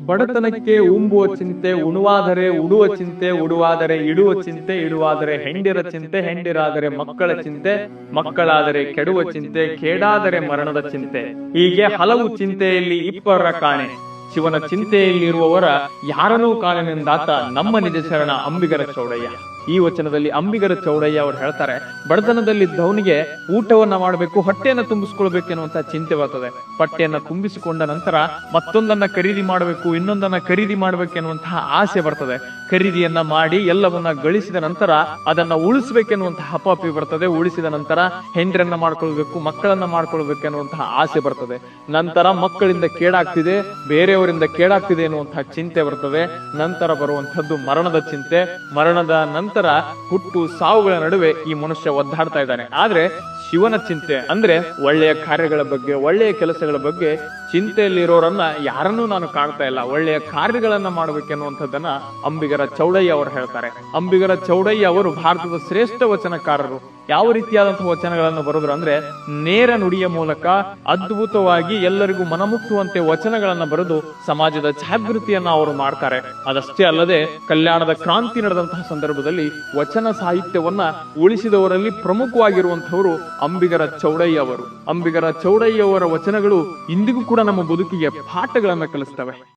ಬಡತನಕ್ಕೆ ಉಂಬುವ ಚಿಂತೆ, ಉಣುವಾದರೆ ಉಡುವ ಚಿಂತೆ, ಉಡುವಾದರೆ ಇಡುವ ಚಿಂತೆ, ಇಡುವಾದರೆ ಹೆಂಡಿರ ಚಿಂತೆ, ಹೆಂಡಿರಾದರೆ ಮಕ್ಕಳ ಚಿಂತೆ, ಮಕ್ಕಳಾದರೆ ಕೆಡುವ ಚಿಂತೆ, ಕೇಡಾದರೆ ಮರಣದ ಚಿಂತೆ. ಹೀಗೆ ಹಲವು ಚಿಂತೆಯಲ್ಲಿ ಇಪ್ಪರ ಕಾಣೆ. ಶಿವನ ಚಿಂತೆಯಲ್ಲಿರುವವರ ಯಾರನೂ ಕಾಣನೆಂದಾತ ನಮ್ಮ ನಿಜ ಶರಣ ಅಂಬಿಗರ ಚೌಡಯ್ಯ. ಈ ವಚನದಲ್ಲಿ ಅಂಬಿಗರ ಚೌಡಯ್ಯ ಅವರು ಹೇಳ್ತಾರೆ ಬಡತನದಲ್ಲಿದ್ದವನಿಗೆ ಊಟವನ್ನ ಮಾಡಬೇಕು, ಹೊಟ್ಟೆಯನ್ನ ತುಂಬಿಸ್ಕೊಳ್ಬೇಕೆನ್ನುವಂತ ಚಿಂತೆ ಬರ್ತದೆ. ಹೊಟ್ಟೆಯನ್ನ ತುಂಬಿಸಿಕೊಂಡ ನಂತರ ಮತ್ತೊಂದನ್ನ ಖರೀದಿ ಮಾಡಬೇಕು, ಇನ್ನೊಂದನ್ನ ಖರೀದಿ ಮಾಡಬೇಕೆನ್ನುವಂತಹ ಆಸೆ ಬರ್ತದೆ. ಖರೀದಿಯನ್ನ ಮಾಡಿ ಎಲ್ಲವನ್ನ ಗಳಿಸಿದ ನಂತರ ಅದನ್ನ ಉಳಿಸ್ಬೇಕೆನ್ನುವಂತಹ ಹಪಾಪಿ ಬರ್ತದೆ. ಉಳಿಸಿದ ನಂತರ ಹೆಂಡ್ರನ್ನ ಮಾಡ್ಕೊಳ್ಬೇಕು, ಮಕ್ಕಳನ್ನ ಮಾಡ್ಕೊಳ್ಬೇಕೆನ್ನುವಂತಹ ಆಸೆ ಬರ್ತದೆ. ನಂತರ ಮಕ್ಕಳಿಂದ ಕೇಡಾಗ್ತಿದೆ, ಬೇರೆಯವರಿಂದ ಕೇಡಾಗ್ತಿದೆ ಎನ್ನುವಂತಹ ಚಿಂತೆ ಬರ್ತದೆ. ನಂತರ ಬರುವಂತದ್ದು ಮರಣದ ಚಿಂತೆ. ಮರಣದ ನಂತರ ಹುಟ್ಟು ಸಾವುಗಳ ನಡುವೆ ಈ ಮನುಷ್ಯ ಒದ್ದಾಡ್ತಾ ಇದ್ದಾನೆ. ಆದ್ರೆ ಶಿವನ ಚಿಂತೆ. ಅಂದ್ರೆ ಒಳ್ಳೆಯ ಕಾರ್ಯಗಳ ಬಗ್ಗೆ, ಒಳ್ಳೆಯ ಕೆಲಸಗಳ ಬಗ್ಗೆ ಚಿಂತೆಯಲ್ಲಿರೋರನ್ನ ಯಾರನ್ನೂ ನಾನು ಕಾಣ್ತಾ ಇಲ್ಲ. ಒಳ್ಳೆಯ ಕಾರ್ಯಗಳನ್ನ ಮಾಡಬೇಕೆನ್ನುವಂಥದ್ದನ್ನ ಅಂಬಿಗರ ಚೌಡಯ್ಯ ಅವರು ಹೇಳ್ತಾರೆ. ಅಂಬಿಗರ ಚೌಡಯ್ಯ ಅವರು ಭಾರತದ ಶ್ರೇಷ್ಠ ವಚನಕಾರರು. ಯಾವ ರೀತಿಯಾದಂತಹ ವಚನಗಳನ್ನು ಬರೆದ್ರು ಅಂದ್ರೆ, ನೇರ ನುಡಿಯ ಮೂಲಕ ಅದ್ಭುತವಾಗಿ ಎಲ್ಲರಿಗೂ ಮನಮುಟ್ಟುವಂತೆ ವಚನಗಳನ್ನ ಬರೆದು ಸಮಾಜದ ಜಾಗೃತಿಯನ್ನ ಅವರು ಮಾಡ್ತಾರೆ. ಅದಷ್ಟೇ ಅಲ್ಲದೆ, ಕಲ್ಯಾಣದ ಕ್ರಾಂತಿ ನಡೆದಂತಹ ಸಂದರ್ಭದಲ್ಲಿ ವಚನ ಸಾಹಿತ್ಯವನ್ನ ಉಳಿಸಿದವರಲ್ಲಿ ಪ್ರಮುಖವಾಗಿರುವಂತಹವರು ಅಂಬಿಗರ ಚೌಡಯ್ಯ ಅವರು ಅಂಬಿಗರ ಚೌಡಯ್ಯ ಅವರ ವಚನಗಳು ಇಂದಿಗೂ ಕೂಡ ನಮ್ಮ ಬದುಕಿಗೆ ಪಾಠಗಳನ್ನು ಕಲಿಸ್ತವೆ.